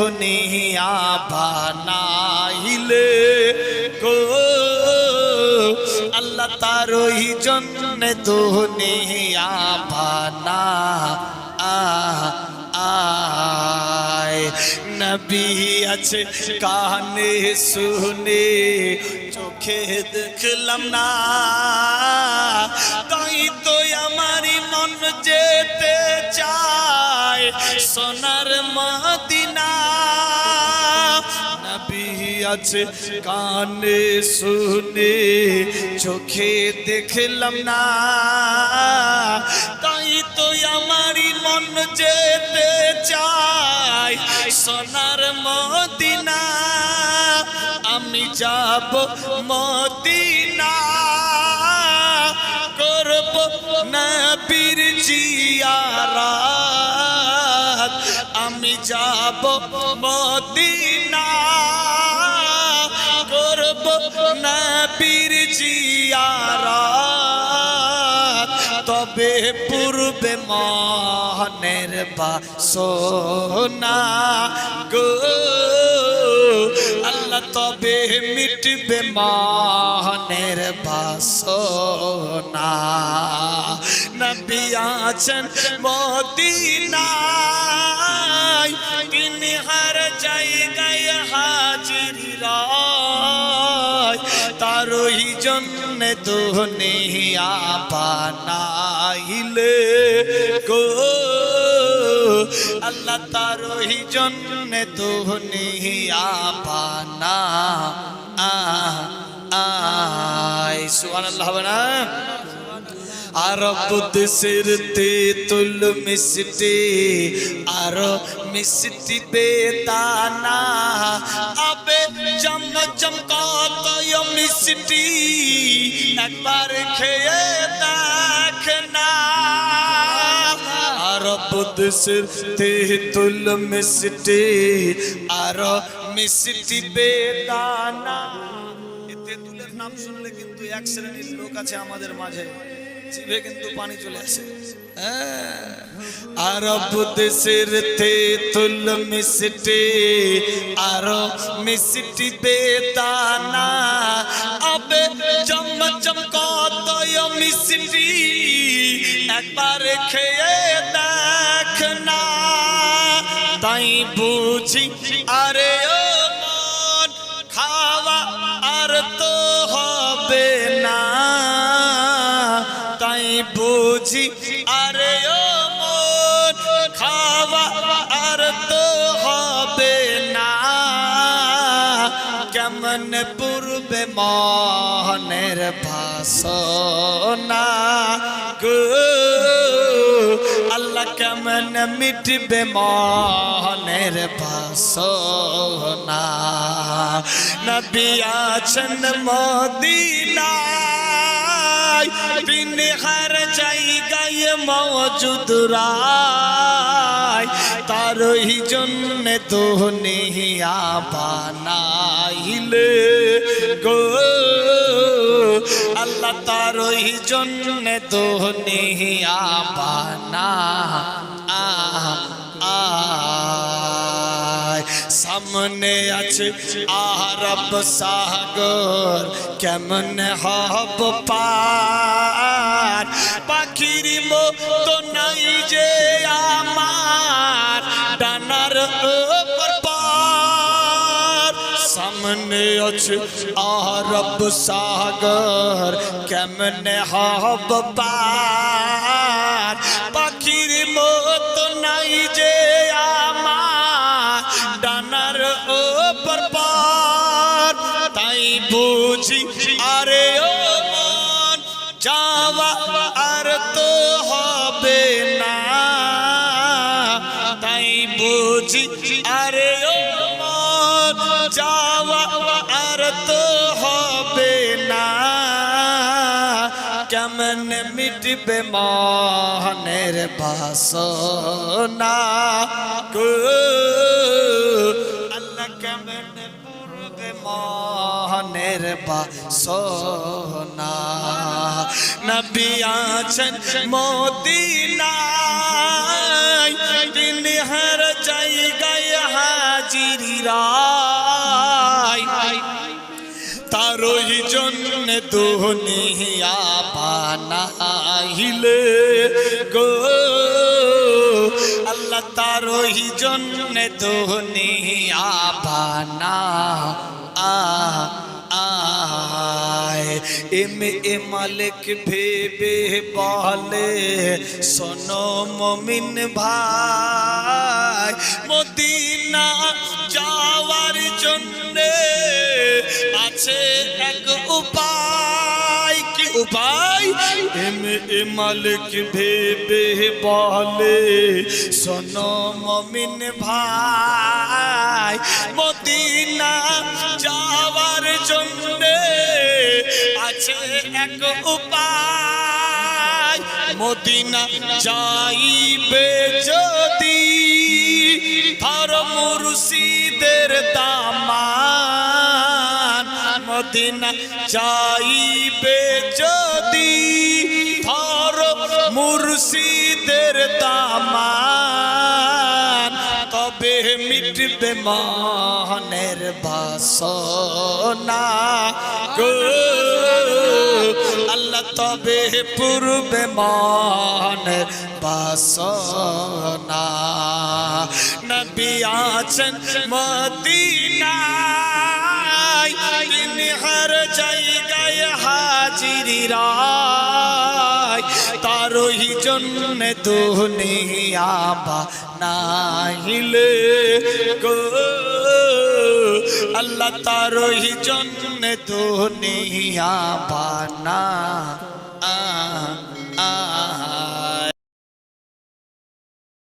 দুনিয়া বানাইলে গো আল্লাহ তারই জন্য দুনিয়া বানা আয় নবী আছে কানে শুনে চোখে দেখলাম না তাই তো আমারই মন যেতে চায় সোনার মদিনা আছে কানে শুনে চোখে দেখলাম না। তাই তো আমারই মন যেতে চাই সোনার মদিনা। আমি যাব মদিনা। করব নবীর জিয়ারাত। আমি যাব মদিনা। নবীর জিয়ারাত, তবে পূর্বে মনের বাসনা গো। আল্লাহ তবে মিটবে মনের বাসনা। নবী আছেন মদিনায়, তিনি হার জায়গায় হাজির রায় তারই জন্য দুনিয়া বানাইলে গো। আল্লাহ তারই জন্য দুনিয়া বানা আয় সুবহানাল্লাহ হবে না? আরব দেশের তেতুল মিষ্টি, আর মিষ্টি বেদানা। আবে জম জম কত মিষ্টি একবার খেয়ে দেখ না। আরব দেশের তেতুল মিষ্টি, আর মিষ্টি বেদানা। তেঁতুলের নাম শুনলে কিন্তু এক শ্রেণির লোক আছে আমাদের মাঝে। জিভে কিন্তু পানি চলে আসে। আরব দেশের তেঁতুল মিষ্টি আরও মিষ্টি বেদানা আবে চম চম কত মিষ্টি, একবার খেয়ে দেখ না তাই বুঝি, আরে ও কেমন পূর্বে মনের ভাষণা গো আল্লাহ কেমন মিটবে মনের ভাষণা নবী আছেন মদিনায় তিনি হর জায়গায় মৌজুদ রায় তারই জন্য দুনিয়া বানাইলে গো। আল্লাহ তারই জন্য আবানা আ আয় সামনে আছে। আরব সাগর, কেমন হব পার? পাখির মতো নাই যে আমার, ডানার সামনে আছে আরব সাগর, কেমন হব পার? বুঝি, আরে ও মন, যাওয়া আর তো হবে না। তাই বুঝি, আরে ও মন, যাওয়া আর তো হবে না। কেমন মিটবে মনের বাসনা? বাসনা নবী আছেন মদিনায় তিনি হর জায়গায় হাজির তারই জন্য দুনিয়া বানাইলে গো আল্লাহ তারই জন্য দুনিয়া বানা আ এম এ মালিক ভেবে বলে শোনো মমিন ভাই মদিনা যাওয়ার জন্যে আছে এক উপায় কি উপায় এম এ মালিক ভেবে বলে শোনো মমিন ভাই মদিনা যাওয়ার জন্যে আছে এক উপায়। মদিনা যাইবে যদি ধর মুর্শিদের দামান। মদিনা যাইবে যদি ধর মুর্শিদের দামান। মিটবে মনের বাসনা। গো, আল্লাহ তবে পূর্বে মনের বাসনা। নবী আছেন মদিনায়, তিনি হর জায়গায় হাজিরি জন্য দুনিয়া বানাইলে গো। আল্লাহ তারই জন্য দুনিয়া বানা। আ আ।